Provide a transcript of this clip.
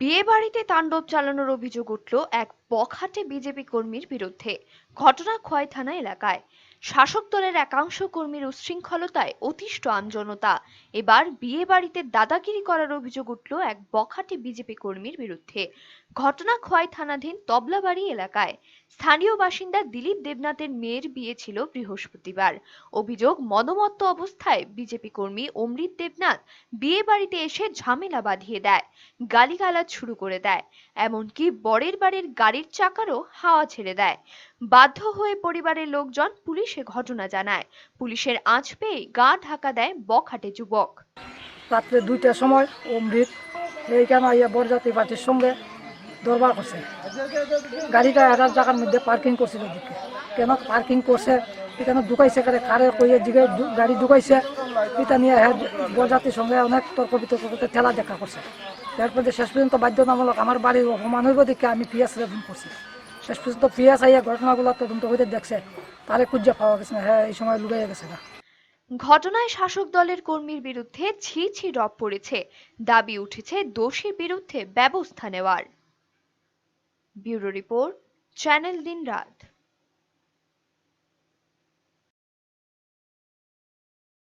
বিয়ে বাড়িতে তাণ্ডব চালানোর অভিযোগ উঠল এক বখাটে বিজেপি কর্মীর বিরুদ্ধে। ঘটনা খোয়াই থানা এলাকায়। শাসক দলের একাংশ কর্মীর উচ্ছৃঙ্খলতায় অতিষ্ঠ আমজনতা। এবার বিয়ে বাড়িতে দাদাগিরি করার অভিযোগ উঠল এক বখাটে বিজেপি কর্মীর বিরুদ্ধে। ঘটনা খোয়াই থানাধীন তবলাবাড়ি এলাকায়। স্থানীয় বাসিন্দা দিলীপ দেবনাথের মেয়ের বিয়ে ছিল বৃহস্পতিবার। অভিযোগ, মদমত্ত অবস্থায় বিজেপি কর্মী অমৃত দেবনাথ বিয়ে বাড়িতে এসে ঝামেলা বাঁধিয়ে দেয়, গালিগালাজ শুরু করে দেয়। এমনকি বরের বাড়ির গাড়ির চাকারও হাওয়া ছেড়ে দেয়। বাধ্য হয়ে পরিবারের লোকজন পুলিশে ঘটনা জানায়। পুলিশের আঁচ পেয়ে গা ঢাকা দেয় বখাটে যুবক। রাত্রে দুইটার সময় অমৃত এইখানে বরযাত্রী পার্টির সঙ্গে দরবার করছে। গাড়িটা একটা জায়গার মধ্যে পার্কিং করছিল দিকে কেন পার্কিং করছে? এখানে ঢুকাইছে? কারে কারে কইয়ে দিকে দু- গাড়ি ঢুকাইছে? এটা নিয়ে হ্যাঁ সঙ্গে অনেক তর্ক বিতর্ক করতে ঠেলা দেখা করছে। তারপরে শেষ পর্যন্ত বাধ্যতামূলক আমার বাড়ির অপমান হইব দেখে আমি পিএস রেফোন করছি। শেষ পর্যন্ত পিএস আইয়া ঘটনাগুলো তদন্ত হইতে দেখছে। তারে খুঁজে পাওয়া গেছে না। হ্যাঁ এই সময় লুকাইয়া গেছে না ঘটনায় শাসক দলের কর্মীর বিরুদ্ধে ছি ছি রব পড়েছে। দাবি উঠেছে দোষীর বিরুদ্ধে ব্যবস্থা নেওয়ার। ब्यूरो रिपोर्ट चैनल दिन रात।